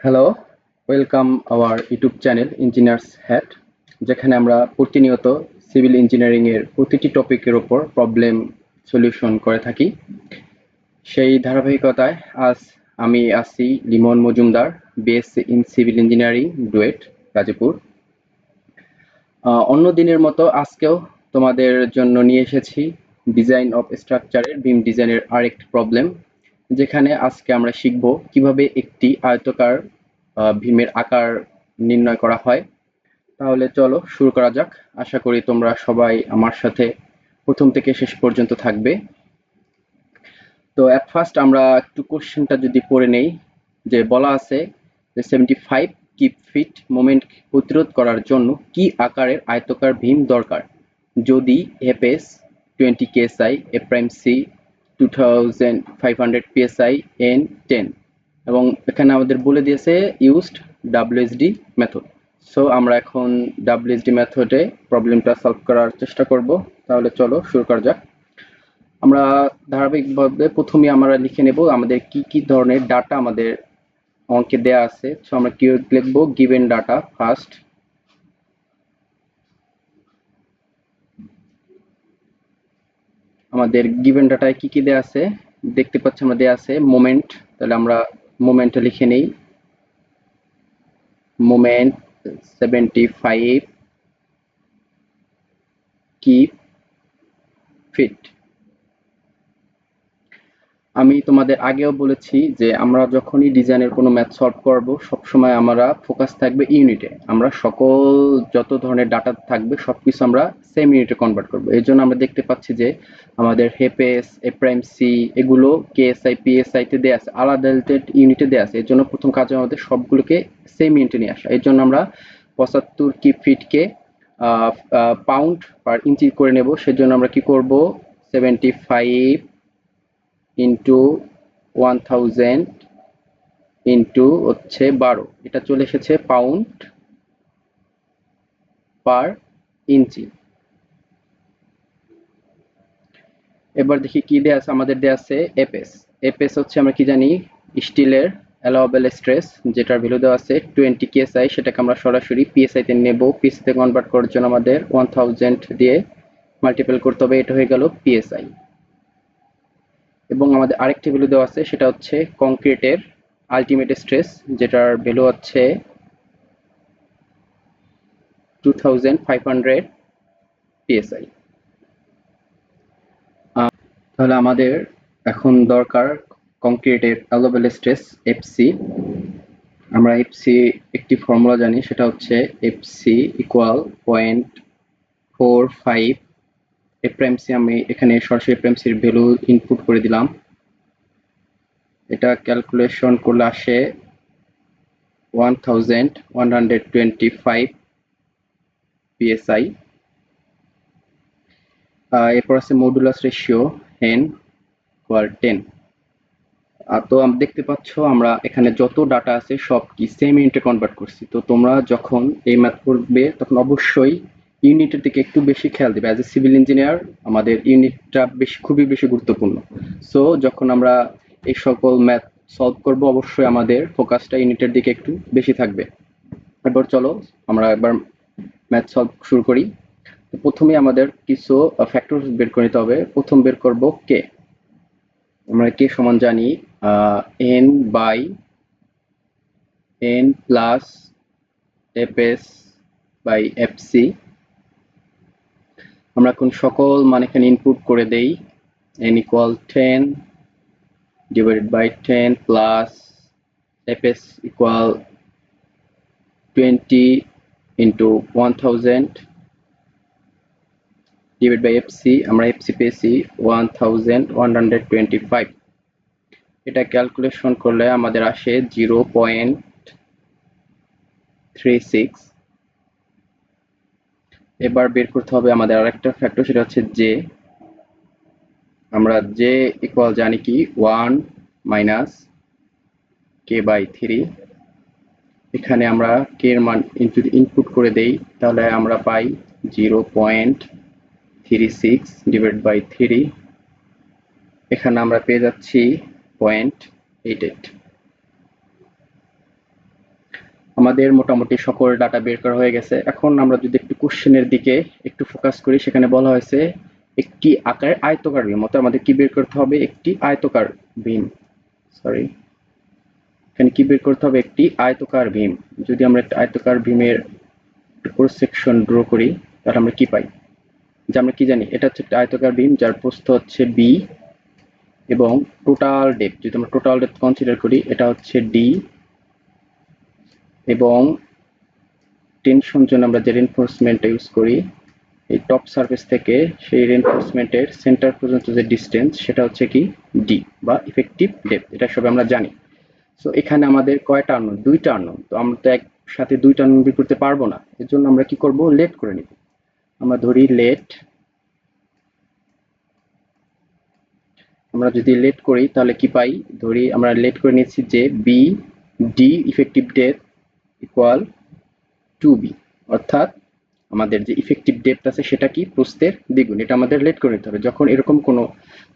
Hello welcome our YouTube channel engineers hat যেখানে আমরা প্রতিনিয়ত সিভিল ইঞ্জিনিয়ারিংয়ের প্রতিটি টপিকের ওপর প্রবলেম সলিউশন করে থাকি। সেই ধারাবাহিকতায় আজ আমি আছি Limon Majumdar BSc in civil engineering DUET Gazipur. অন্য দিনের মতো আজকেও তোমাদের জন্য নিয়ে এসেছি ডিজাইন অফ স্ট্রাকচারের বিম ডিজাইনের আরেকটি প্রবলেম যেখানে আজকে আমরা শিখব কীভাবে একটি আয়তকার ভীমের আকার নির্ণয় করা হয়। তাহলে চলো শুরু করা যাক। আশা করি তোমরা সবাই আমার সাথে প্রথম থেকে শেষ পর্যন্ত থাকবে। তো অ্যাট ফার্স্ট আমরা একটু কোশ্চেনটা যদি পড়ে নেই, যে বলা আছে যে seventy five kip feet moment প্রতিরোধ করার জন্য কি আকারের আয়তকার ভীম দরকার? যদি FS twenty KSI A prime C two thousand five hundred N ten এবং এখানে আমাদের বলে দিয়েছে ইউজড ডাব্লিউএসডি মেথড সো আমরা এখন ডাব্লিউএসডি মেথডে প্রবলেমটা সলভ করার চেষ্টা করব। তাহলে চলো শুরু করা যাক। আমরা ধারাবাহিকভাবে প্রথমে আমরা লিখে নেব আমাদের কি কি ধরনের ডাটা আমাদের অঙ্কে দেয়া আছে। সো আমরা কি লিখব? গিভেন ডাটা ফার্স্ট আমাদের গিভেন ডাটায় কি কি দেয়া আছে? দেখতে পাচ্ছি আমরা দেয়া আছে মোমেন্ট তাহলে আমরা মোমেন্টটা লিখে নেই। Moment seventy five kip feet আমি তোমাদের আগেও বলেছি যে আমরা যখনই ডিজাইনের কোনো ম্যাথ সলভ করব, সবসময় আমরা ফোকাস থাকবে ইউনিটে আমরা সকল যত ধরনের ডাটা থাকবে সব কিছু আমরা সেম ইউনিটে কনভার্ট করব। এই জন্য আমরা দেখতে পাচ্ছি যে আমাদের হেপেস এ প্রাইম সি এগুলো কেএসআই পিএসআই তে দেওয়া আছে, আলাদা ইউনিটে দেওয়া আছে। এর জন্য প্রথম কাজ আমাদের সবগুলোকে সেম ইউনিটে নিয়ে আসা। এর জন্য আমরা পঁচাত্তর কি ফিটকে পাউন্ড পার ইঞ্চি করে নেব। সেজন্য আমরা কি করব? Seventy five into one thousand into হচ্ছে বারো। এটা চলে এসেছে পাউন্ড পার ইঞ্চি এবার দেখি কি দেয়া আছে, আমাদের দেয়া আছে এপএস এপএস হচ্ছে আমরা কি জানি, স্টিলের অ্যালাওয়েবল স্ট্রেস যেটার ভ্যালু দেওয়া আছে টোয়েন্টি কেএসআই সেটাকে আমরা সরাসরি পিএসআইতে নেব। পিএসআই তে কনভার্ট করার জন্য আমাদের ওয়ান থাউজেন্ড দিয়ে মাল্টিপল করতে হবে, এটা হয়ে গেল পিএসআই এবং আমাদের আরেকটি ভ্যালু দেওয়া আছে, সেটা হচ্ছে কংক্রিটের আলটিমেট স্ট্রেস যেটার ভ্যালু হচ্ছে two thousand five hundred PSI তাহলে আমাদের এখন দরকার কংক্রিটের অ্যালোবেল স্ট্রেস এফসি আমরা এফসি একটি ফর্মুলা জানি, সেটা হচ্ছে FC equal point four five A prime C আমি এখানে সরাসরি এপ্রাইমসির ভ্যালু ইনপুট করে দিলাম। এটা ক্যালকুলেশন করলে আসে one thousand one hundred twenty five PSI এরপর আছে মডুলাস রেশিও হেন কোয়াল টেন তো দেখতে পাচ্ছ আমরা এখানে যত ডাটা আছে সব কি সেম ইউনিটে কনভার্ট করছি। তো তোমরা যখন এই ম্যাথ করবে, তখন অবশ্যই ইউনিটের দিকে একটু বেশি খেয়াল দেবে। অ্যাজ এ সিভিল ইঞ্জিনিয়ার আমাদের ইউনিটটা বেশি, খুবই বেশি গুরুত্বপূর্ণ। সো যখন আমরা এই সকল ম্যাথ সলভ করব, অবশ্যই আমাদের ফোকাসটা ইউনিটের দিকে একটু বেশি থাকবে। এবার চলো, আমরা একবার ম্যাথ সলভ শুরু করি। প্রথমে আমাদের কিছু ফ্যাক্টর বের করে নিতে হবে। প্রথম বের করব কে আমরা কে সমান জানি N by N plus F S by F C আমরা এখন সকল মান এখানে ইনপুট করে দেই, n divided by ten plus F S equal twenty into one thousand divide by FC আমরা এফসি পেয়েছি one thousand one hundred twenty five এটা ক্যালকুলেশন করলে আমাদের আসে জিরো পয়েন্ট থ্রি সিক্স এবার বের করতে হবে আমাদের আরেকটা ফ্যাক্টর সেটা হচ্ছে জে আমরা জে ইকুয়াল জানি কি? One minus K by three এখানে আমরা কে এর মান ইনপুট করে দেই, তাহলে আমরা পাই zero point three six divide by three এখানে আমরা পেয়ে যাচ্ছি পয়েন্ট এইট এইট আমাদের মোটামুটি সকল ডাটা বের করা হয়ে গেছে। এখন আমরা যদি একটু কোশ্চেনের দিকে একটু ফোকাস করি, সেখানে বলা হয়েছে, একটি আকারের আয়তকার বিম, অর্থাৎ আমাদের কি বের করতে হবে? একটি আয়তকার বিম। সরি এখানে কি বের করতে হবে? একটি আয়তকার ভীম যদি আমরা একটা আয়তকার ভীমের ক্রস সেকশন ড্র করি, তাহলে আমরা কি পাই? যে আমরা কি জানি? এটা হচ্ছে একটা আয়তকার ভীম যার প্রস্থ হচ্ছে বি এবং টোটাল ডেপ যদি আমরা টোটাল ডেপথ কনসিডার করি, এটা হচ্ছে ডি এবং টেনশন জন্য আমরা যে রেনফোর্সমেন্টটা ইউজ করি, এই টপ সারফেস থেকে সেই রেনফোর্সমেন্টের সেন্টার পর্যন্ত যে ডিস্টেন্স সেটা হচ্ছে কি ডি বা ইফেক্টিভ ডেপথ এটা সব আমরা জানি। সো এখানে আমাদের কয়টা আননোন দুইটা আননোন তো আমরা তো একসাথে দুইটা আননোন বের করতে পারব না। এর জন্য আমরা কি করব? লেট করে নিব। আমরা ধরি লেট আমরা যদি লেট করি, তাহলে কি পাই? ধরি আমরা লেট করে নিচ্ছি যে B D effective depth equal to B অর্থাৎ আমাদের যে ইফেক্টিভ ডেপথ আছে সেটা কি? প্রস্থের দ্বিগুণ। এটা আমাদের লেট করে নিতে হবে। যখন এরকম কোনো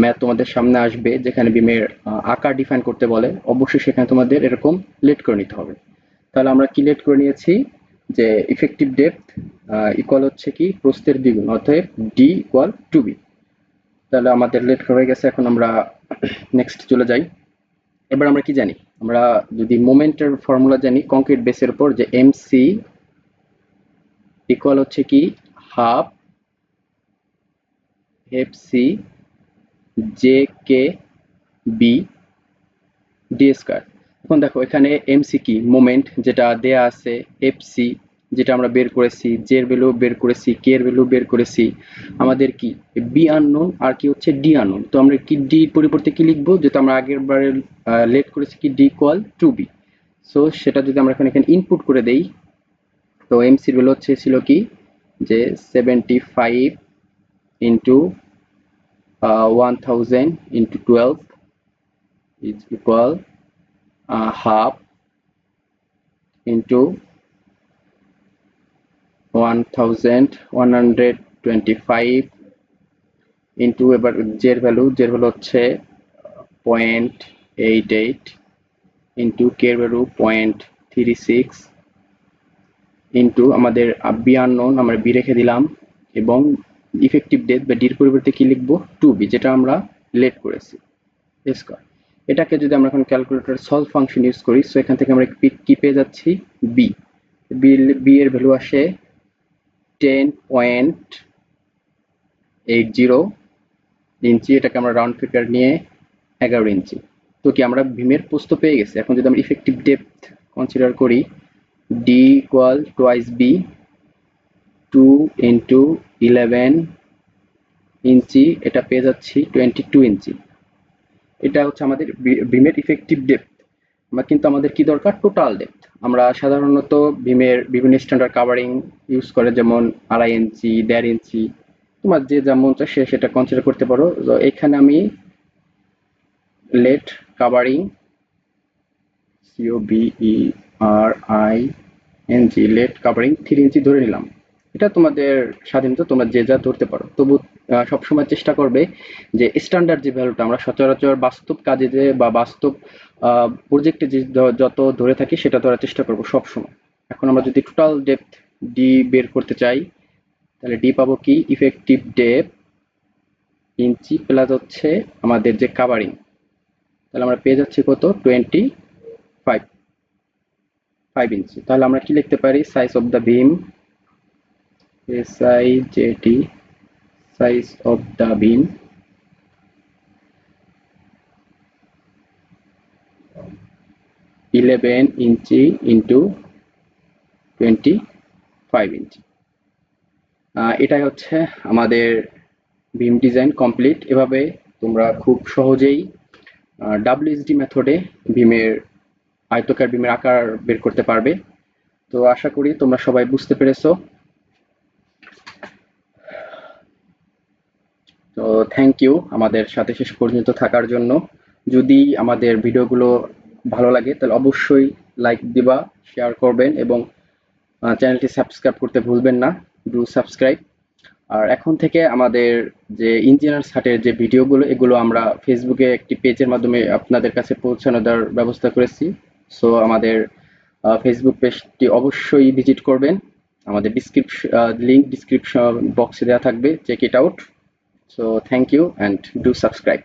ম্যাথ তোমাদের সামনে আসবে, যেখানে বিমের আকার ডিফাইন করতে বলে, অবশ্যই সেখানে তোমাদের এরকম লেট করে নিতে হবে। তাহলে আমরা কি লেট করে নিয়েছি? যে ইফেক্টিভ ডেপথ ইকুয়াল হচ্ছে কি? প্রস্থের দ্বিগুণ। অতএব ডি ইকুয়াল টু বি তাহলে আমাদের লেট হয়ে গেছে। এখন আমরা নেক্সট চলে যাই। এবার আমরা কি জানি? আমরা যদি মোমেন্টের ফর্মুলা জানি কংক্রিট বেসের উপর যে এম সি ইকুয়াল হচ্ছে কি? Half F C J K B D square এখন দেখো, এখানে এমসি কি? মোমেন্ট যেটা দেয়া আছে এফ সি যেটা আমরা বের করেছি জে এর ভ্যালু বের করেছি কে এর ভ্যালু বের করেছি আমাদের কি? বি আননোন আর কি হচ্ছে ডি আননোন। তো আমরা কি ডি পরিবর্তে কি লিখব? যেটা আমরা আগের বারে লেট করেছি কি? D equal to B so সেটা যদি আমরা এখানে এখানে ইনপুট করে দেই তো এমসির ভ্যালু হচ্ছে ছিল কি? যে seventy five into one thousand into twelve equal uh, half into 1125 into এবার জের ভ্যালু জের ভ্যালু হচ্ছে পয়েন্ট এইট এইট ইন্টু কের value point three six into আমাদের বি আননোন আমরা বি রেখে দিলাম, এবং ইফেক্টিভ ডেথ বা ডির পরিবর্তে কি লিখব? টু বি যেটা আমরা লেট করেছি স্কোয়ার এটাকে যদি আমরা এখন ক্যালকুলেটর সলভ ফাংশন ইউজ করি সো এখান থেকে আমরা কি পেয়ে যাচ্ছি? বি বি এর ভ্যালু আসে ten point eight zero inch এটাকে আমরা রাউন্ড ফিগার নিয়ে এগারো ইঞ্চি তো কি আমরা ভীমের প্রস্থ পেয়ে গেছি? এখন যদি আমরা ইফেক্টিভ ডেপথ কনসিডার করি D equal twice B two into eleven inch এটা পেয়ে যাচ্ছি টোয়েন্টি টু ইঞ্চি এটা হচ্ছে আমাদের বিমের ইফেক্টিভ আমরা কিন্তু আমাদের কি দরকার? টোটাল ডেপথ আমরা সাধারণত বিমের বিভিন্ন স্ট্যান্ডার্ড কাভারিং ইউজ করে, যেমন আড়াই ইঞ্চি দেড় ইঞ্চি তোমার যে যেমন চায় সে সেটা কনসিডার করতে পারো। তো এখানে আমি let covering C O V E R I N G let covering three inch ধরে নিলাম। এটা তোমাদের স্বাধীনতা, তোমরা যে যা ধরতে পারো। তবু সবসময় চেষ্টা করবে যে স্ট্যান্ডার্ড যে ভ্যালুটা আমরা সচরাচর বাস্তব কাজে যে বা বাস্তব প্রজেক্টে যে যত ধরে থাকি সেটা ধরার চেষ্টা করব সবসময়। এখন আমরা যদি টোটাল ডেপথ ডি বের করতে চাই, তাহলে ডি পাবো কি? ইফেক্টিভ ডেপ ইঞ্চি প্লাস হচ্ছে আমাদের যে কাভারিং তাহলে আমরা পেয়ে যাচ্ছি কত? টোয়েন্টি ফাইভ ফাইভ ইঞ্চি তাহলে আমরা কি লিখতে পারি? Size of the beam SIJT size of the beam eleven inch into twenty five inch এটাই হচ্ছে আমাদের বিম ডিজাইন কমপ্লিট এভাবে তোমরা খুব সহজেই ডাব্লিউএসডি মেথডে বিমের আয়তকার বিমের আকার বের করতে পারবে। তো আশা করি তোমরা সবাই বুঝতে পেরেছ। থ্যাংক ইউ আমাদের সাথে শেষ পর্যন্ত থাকার জন্য। যদি আমাদের ভিডিওগুলো ভালো লাগে, তাহলে অবশ্যই লাইক দিবা শেয়ার করবেন এবং চ্যানেলটি সাবস্ক্রাইব করতে ভুলবেন না। ডু সাবস্ক্রাইব আর এখন থেকে আমাদের যে ইঞ্জিনিয়ার হাটের যে ভিডিওগুলো, এগুলো আমরা ফেসবুকে একটি পেজের মাধ্যমে আপনাদের কাছে পৌঁছানো দেওয়ার ব্যবস্থা করেছি। সো আমাদের ফেসবুক পেজটি অবশ্যই ভিজিট করবেন। আমাদের ডিসক্রিপশন লিঙ্ক ডিসক্রিপশন বক্সে দেওয়া থাকবে। Check it out so thank you and do subscribe